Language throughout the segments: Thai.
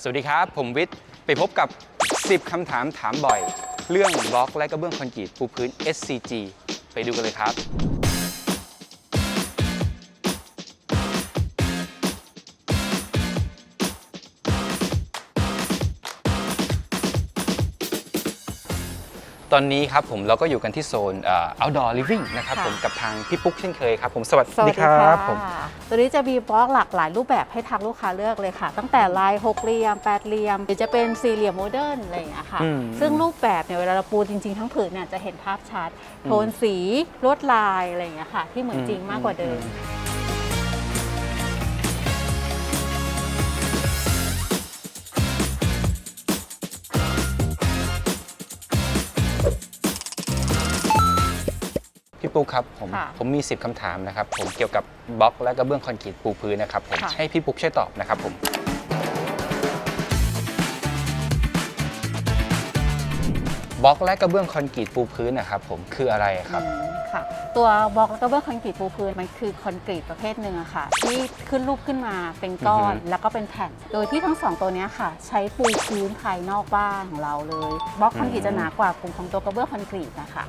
สวัสดีครับ ผมวิทย์ไปพบกับ 10 คำถามถามบ่อย เรื่องบล็อกและกระเบื้องคอนกรีตปูพื้น SCG ไปดูกันเลยครับ ตอนนี้ครับผมเราก็อยู่กันที่โซนเอ่อ outdoor living นะครับค่ะ ผมกับทางพี่ปุ๊กเช่นเคยครับผมสวัสสวัสดีดีคค่ะรับผม ตัวนี้จะมีบล็อกหลากหลายรูปแบบให้ทางลูกค้าเลือกเลยค่ะ ตั้งแต่ลายหกเหลี่ยมแปดเหลี่ยม หรือจะเป็นสี่เหลี่ยมโมเดิร์นอะไรอย่างเงี้ยค่ะ อืมซึ่งรูปแบบเนี่ยเวลาเราปูจริงๆ ทั้งผืนเนี่ยจะเห็นภาพชัด โทนสีลวดลายอะไรอย่างเงี้ยค่ะ ที่เหมือนจริงมากกว่าเดิมพี่ ปุ๊กครับผมค่ะผมมี 10คำถามนะครับผมเกี่ยวกับบล็อกและกระเบื้องคอนกรีตปูพื้นนะครับผมค่ะ ให้พี่ปุ๊กช่วยตอบนะครับผมบล็อกและกระเบื้องคอนกรีตปูพื้นนะครับผมคืออะไรครับ อืมค่ะ ตัวบล็อกแล้วก็เบื้องคอนกรีตปูพื้นมันคือคอนกรีตประเภทหนึ่งอะค่ะ ที่ขึ้นรูปขึ้นมาเป็นก้อนอือฮึ แล้วก็เป็นแผ่น โดยที่ทั้งสองตัวเนี้ยค่ะ ใช้ปูพื้นภายนอกบ้านของเราเลยบล็อกคอนกรีตจะหนากว่ากลุ่มของตัวกระเบื้องคอนกรีตนะคะ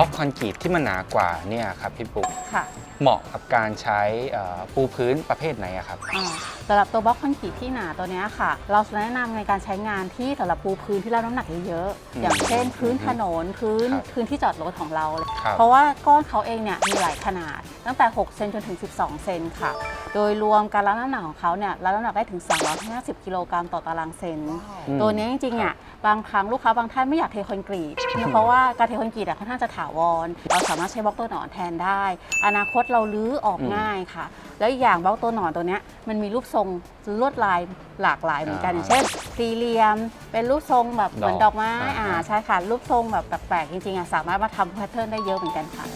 ล็อกคอนกรีตที่มันหนากว่าเนี่ยครับพี่ปุ๊กค่ะเหมาะกับการใช้เอ่อปูพื้นประเภทไหนอะครับอ่าสำหรับตัวบล็อกคอนกรีตที่หนาตัวเนี้ยค่ะ เราแนะนำในการใช้งานที่สำหรับปูพื้นที่รับน้ำหนักเยอะอืมๆอย่างเช่นพื้นถนนพื้นครับพื้นที่จอดรถของเราครับเพราะว่าก้อนเขาเองเนี่ยมีหลายขนาด ตั้งแต่ 6 เซนจนถึง 12 เซนค่ะ โดยรวมการรับน้ำหนักของเขาเนี่ยรับน้ำหนักได้ถึง350 กิโลกรัมต่อตารางเซน อืม ตัวนี้จริงๆอะบางครั้งลูกค้าบางท่านไม่อยากเทคอนกรีต เพราะว่าการเทคอนกรีตอะค่อนข้างจะถาวร เราสามารถใช้บล็อกตัวหนอนแทนได้ อนาคตเราลื้อออกอืมง่ายค่ะ แล้วอีกอย่างบล็อกตัวหนอนตัวเนี้ยมันมีรูปทรงลวดลายหลากหลายเหมือนกันอ่าอย่างเช่น สี่เหลี่ยม เป็นรูปทรงแบบเหมือนดดออกกไม้อ่า อ่าใช่ค่ะรูปทรงแบบแปลกๆจริงๆอะสามารถมาทำแพทเทิร์นได้เยอะเหมือนกันค่ะ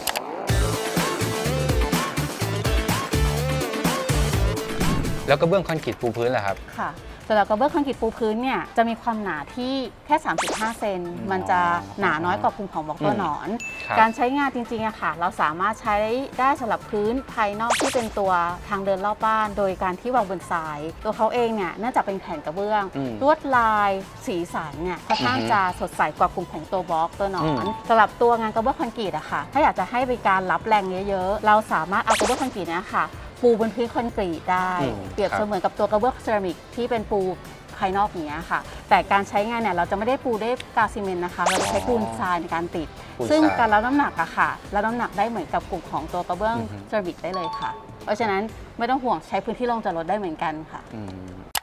แล้วกระเบื้องคอนกรีตปูพื้นล่ะครับ ค่ะสำหรับกระเบื้องคอนกรีตปูพื้นเนี่ยจะมีความหนาที่แค่ 35 เซนมันจะหนาน้อยกว่ากลุ่มของบล็อกตัวหนอน ครับการใช้งานจริงๆอะค่ะ เราสามารถใช้ได้สำหรับพื้นภายนอกที่เป็นตัวทางเดินรอบบ้าน โดยการที่วางบนทราย ตัวเขาเองเนี่ยเนื่องจากเป็นแผ่นกระเบื้อง อืมลวดลาย สีสันเนี่ยค่อนข้างอือฮึจะสดใสกว่ากลุ่มของตัวบล็อกตัวหนออืนม สำหรับตัวงานกระเบื้องคอนกรีตอะค่ะ ถ้าอยากจะให้บริการรับแรงเยอะๆเราสามารถเอากระเบื้องคอนกรีตเนี้ค่ะ ปูบนพื้นคอนกรีตได้ อืมเปรียบครับ เสมือนกับตัวกระเบื้องเซรามิกที่เป็นปูภายนอกอย่างเงี้ยค่ะ แต่การใช้งานเนี่ยเราจะไม่ได้ปูด้วยกาวซีเมนต์นะคะ เราจะใช้ปูนทรายในการติด ปูนซึ่งทราย การรับน้ำหนักอะค่ะรับน้ำหนักได้เหมือนกับกลุ่มของตัวกระเบื้องอือฮึ เซรามิกได้เลยค่ะ เพราะฉะนั้นไม่ต้องห่วงใช้พื้นที่โล่งจอดรถได้เหมือนกันค่ะ อืม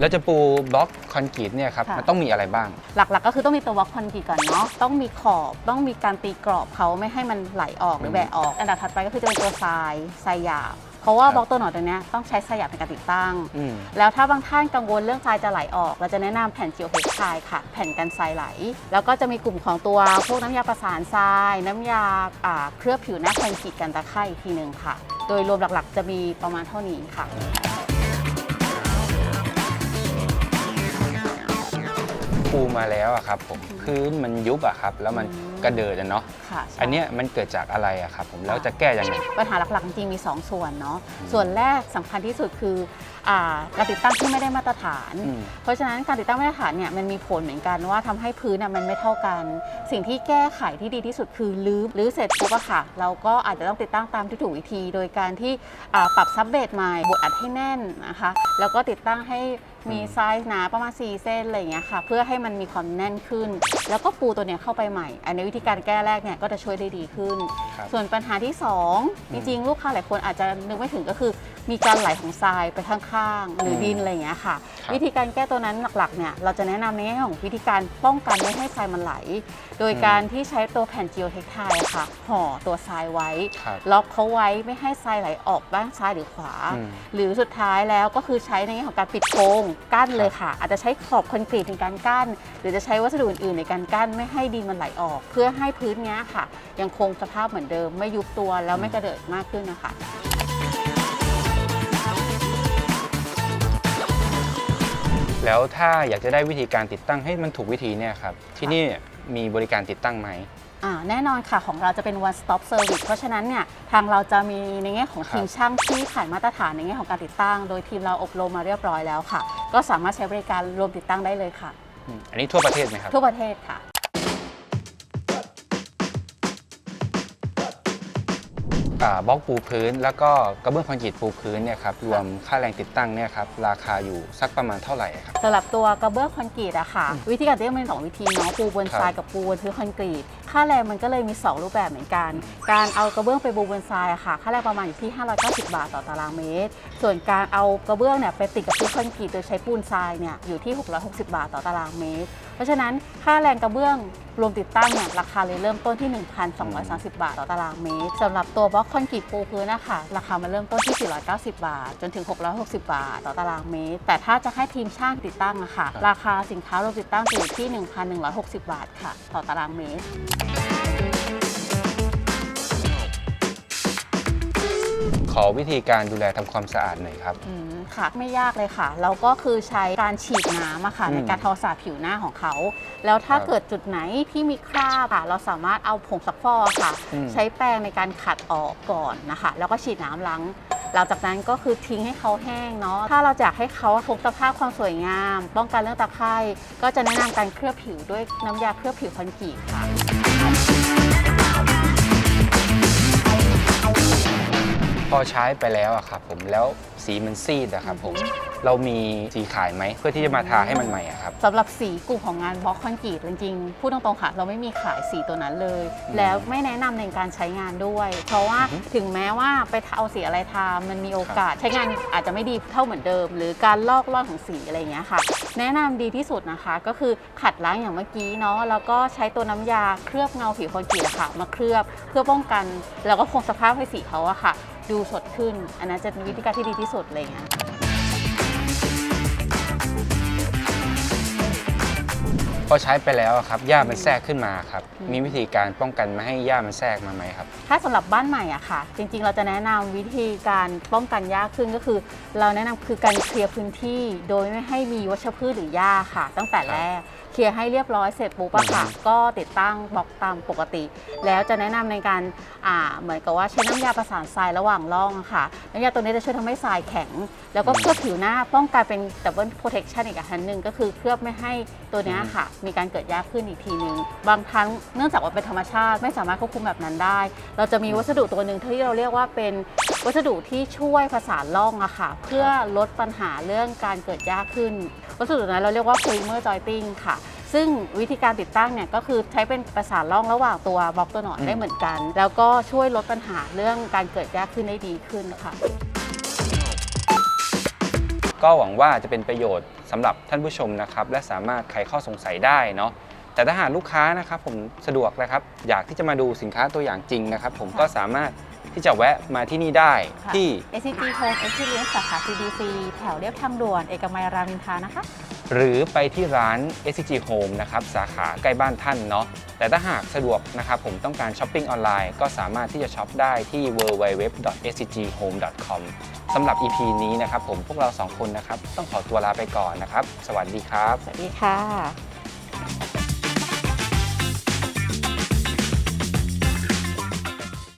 แล้วจะปูบล็อกคอนกรีตเนี่ยครับค่ะ มันต้องมีอะไรบ้าง หลักๆก็คือต้องมีตัวบล็อกคอนกรีตก่อนเนาะต้องมีขอบต้องมีการตีกรอบเขาไม่ให้มันไหลออกหรือแบะออก อันดับถัดไปก็คือจะเป็นตัวทรายทรายหยาบเพราะว่าครับ บล็อกตัวหนอนตัวเนี้ยต้องใช้ทรายหยาบในการติดตั้ง อืม แล้วถ้าบางท่านกังวลเรื่องทรายจะไหลออก เราจะแนะนำแผ่นเจียวเฮกไทายค่ะ แผ่นกันทรายไหล แล้วก็จะมีกลุ่มของตัวพวกน้ำยาประสานทราย น้ำยาอ่าเคลือบผิวหน้าคอนกรีตกันตะไคร่อีกทีหนึ่งค่ะ โดยรวมหลักๆ จะมีประมาณเท่านี้ค่ะ ปูมาแล้วอะครับผมพื้นมันยุบอะครับ แล้วมันอืม กระเดิดอะเนาะค่ะใช่อันเนี้ยมันเกิดจากอะไรอะครับผมแล้วจะแก้ยังไง ปัญหาหลักๆจริงๆมี 2 ส่วนเนาะส่วนแรกสำคัญที่สุดคืออ่าการติดตั้งที่ไม่ได้มาตรฐาน อืม เพราะฉะนั้นการติดตั้งมาตรฐานเนี่ยมันมีผลเหมือนกันว่าทำให้พื้นน่ะมันไม่เท่ากัน สิ่งที่แก้ไขที่ดีที่สุดคือรื้อรื้อเสร็จปุ๊บอะค่ะ เราก็อาจจะต้องติดตั้งตามที่ถูกวิธี โดยการที่อ่าปรับซับเบสใหม่บดอัดให้แน่นนะคะแล้วก็ติดตั้งให้มีไซส์หนาประมาณ 4 เส้นอะไรอย่างเงี้ยค่ะเพื่อให้มันมีความแน่นขึ้น แล้วก็ปูตัวเนี้ยเข้าไปใหม่ อันนี้วิธีการแก้แรกเนี่ยก็จะช่วยได้ดีขึ้น ครับส่วนปัญหาที่ 2 จริงๆ ลูกค้าหลายคนอาจจะนึกไม่ถึงก็คือ มีการไหลของทรายไปข้างๆ หรืออมดินอะไรอย่างเงี้ยค่ะ ครับ วิธีการแก้ตัวนั้นหลักๆเนี่ยเราจะแนะนำในแง่ของวิธีการป้องกันไม่ให้ทรายมันไหล โดยการที่ใช้ตัวแผ่นจิโอเทคไทค่ะห่อตัวทรายไว้ ครับ ล็อกเขาไว้ไม่ให้ทรายไหลออกบ้างซ้ายหรือขวา อืมหรือสุดท้ายแล้วก็คือใช้ในแง่ของการปิดโพรงกั้นเลยค่ะ อาจจะใช้ขอบคอนกรีตในการกั้น หรือจะใช้วัสดุอื่นๆในการกั้นไม่ให้ดินมันไหลออก เพื่อให้พื้นเนี้ยค่ะ ยังคงสภาพเหมือนเดิมไม่ยุบตัวแล้วไม่กระเดิดมากขึ้นนะคะ แล้วถ้าอยากจะได้วิธีการติดตั้งให้มันถูกวิธีเนี่ยครับที่นี่มีบริการติดตั้งไหมอ่าแน่นอนค่ะของเราจะเป็น one stop service เพราะฉะนั้นเนี่ยทางเราจะมีในแง่ของครับทีมช่างที่ผ่านมาตรฐานในแง่ของการติดตั้ง โดยทีมเราอบรมมาเรียบร้อยแล้วค่ะ ก็สามารถใช้บริการรวมติดตั้งได้เลยค่ะ อืมอันนี้ทั่วประเทศไหมครับ ทั่วประเทศค่ะ บล็อกปูพื้น แล้วก็กระเบื้องคอนกรีตปูพื้นเนี่ยครับรวมค่าแรงติดตั้งเนี่ยครับราคาอยู่สักประมาณเท่าไหร่ครับสำหรับตัวกระเบื้องคอนกรีตอะค่ะ วิธีการติดตั้งเป็นสองวิธีเนาะปูบนครับทรายกับปูบนพื้นคอนกรีตค่าแรงมันก็เลยมี 2 รูปแบบเหมือนกัน การเอากระเบื้องไปปูบนทรายอะค่ะค่าแรงประมาณอยู่ที่ 590 บาทต่อตารางเมตร ส่วนการเอากระเบื้องเนี่ยไปติดกับพื้นคอนกรีตโดยใช้ปูนทรายเนี่ยอยู่ที่ 660 บาทต่อตารางเมตรเพราะฉะนั้นค่าแรงกระเบื้องรวมติดตั้งเนี่ยราคาเลยเริ่มต้นที่ 1,230 บาทต่อตารางเมตรสำหรับตัวบล็อกคอนกรีตปูพื้นนะคะราคามันเริ่มต้นที่ 490 บาท จนถึง 660 บาทต่อตารางเมตร แต่ถ้าจะให้ทีมช่างติดตั้งอะค่ะครับราคาสินค้ารวมติดตั้งจะอยู่ที่ 1,160 บาทค่ะ ต่อตารางเมตร ขอวิธีการดูแลทำความสะอาดหน่อยครับ อืมค่ะไม่ยากเลยค่ะ เราก็คือใช้การฉีดน้ำอะค่ะ อืมในการทำความสะอาดผิวหน้าของเขา แล้วถ้าครับเกิดจุดไหนที่มีคราบค่ะ เราสามารถเอาผงซักฟอกค่ะ อืม ใช้แปรงในการขัดออกก่อนนะคะ แล้วก็ฉีดน้ำล้างหลังจากนั้นก็คือทิ้งให้เขาแห้งเนาะถ้าเราอยากให้เขาคงสภาพความสวยงาม ป้องกันเรื่องตะไคร่ก็จะแนะนำการเคลือบผิวด้วยน้ำยาเคลือบผิวคอนกรีตค่ะ อใช้ไปแล้วอะครับผมแล้วสีมันซีดอะครับผมเรามีสีขายไหมเพื่อที่จะมาทาให้มันใหม่อะครับ สำหรับสีกลุ่มของงานบล็อกคอนกรีตจริงๆพูดตรงๆค่ะ เราไม่มีขายสีตัวนั้นเลยอืมแล้วไม่แนะนำในการใช้งานด้วย เพราะว่าอือฮึถึงแม้ว่าไปเอาสีอะไรทามันมีโอกาส ใช้งานอาจจะไม่ดีเท่าเหมือนเดิม หรือการลอกล่อนของสีอะไรอย่างเงี้ยค่ะ แนะนำดีที่สุดนะคะ ก็คือขัดล้างอย่างเมื่อกี้เนาะแล้วก็ใช้ตัวน้ำยาเคลือบเงาผิวคอนกรีตอะค่ะ มาเคลือบเพื่อป้องกัน แล้วก็คงสภาพให้สีเขาอะค่ะ ดูสดขึ้น อันนั้นจะเป็นวิธีการที่ดีที่สุดอะไรอย่างเงี้ยพอใช้ไปแล้วอะครับหญ้ามันแทรกขึ้นมาครับอืมมีวิธีการป้องกันไม่ให้หญ้ามันแทรกมาไหมครับ ถ้าสำหรับบ้านใหม่อะค่ะ จริงๆ เราจะแนะนำวิธีการป้องกันหญ้าขึ้นก็คือ เราแนะนำคือการเคลียร์พื้นที่ โดยไม่ให้มีวัชพืชหรือหญ้าค่ะ ตั้งแต่แรก เคลียร์ให้เรียบร้อยเสร็จปุ๊บอะค่ะอือฮึก็ติดตั้งบล็อกตามปกติ แล้วจะแนะนำในการอ่าเหมือนกับว่าใช้น้ำยาประสานทรายระหว่างร่องอะค่ะน้ำยาตัวนี้จะช่วยทำให้ทรายแข็ง แล้วก็เคลือบผิวหน้าป้องกันเป็นดับเบิลโปรเทคชันอีกอันหนึ่งก็คือเคลือบไม่ให้ตัวเนี้ยค่ะ มีการเกิดหญ้าขึ้นอีกทีนึง บางครั้งเนื่องจากว่าเป็นธรรมชาติไม่สามารถควบคุมแบบนั้นได้ เราจะมีวัสดุตัวหนึ่งที่เราเรียกว่าเป็นวัสดุที่ช่วยผสานร่องอะค่ะ เพื่อลดปัญหาเรื่องการเกิดหญ้าขึ้น วัสดุนั้นเราเรียกว่า polymer jointing ค่ะ ซึ่งวิธีการติดตั้งเนี่ยก็คือใช้เป็นประสานร่องระหว่างตัวบล็อกตัวหนอนอืมได้เหมือนกัน แล้วก็ช่วยลดปัญหาเรื่องการเกิดหญ้าขึ้นได้ดีขึ้นค่ะ ก็หวังว่าจะเป็นประโยชน์สำหรับท่านผู้ชมนะครับ และสามารถไขข้อสงสัยได้เนาะแต่ถ้าหากลูกค้านะครับผมสะดวกนะครับ อยากที่จะมาดูสินค้าตัวอย่างจริงนะครับ ผมก็สามารถที่จะแวะมาที่นี่ได้ค่ะ ที่ SCG Home Experience สาขา CDC แถวเรียบทางด่วนเอกมัยรามอินทรานะคะ หรือไปที่ร้าน SCG Home นะครับสาขาใกล้บ้านท่านเนาะแต่ถ้าหากสะดวกนะครับผมต้องการช้อปปิ้งออนไลน์ก็สามารถที่จะช็อปได้ที่ www.scghome.com สำหรับ EP นี้นะครับผมพวกเราสองคนนะครับ ต้องขอตัวลาไปก่อนนะครับ สวัสดีครับ สวัสดีค่ะ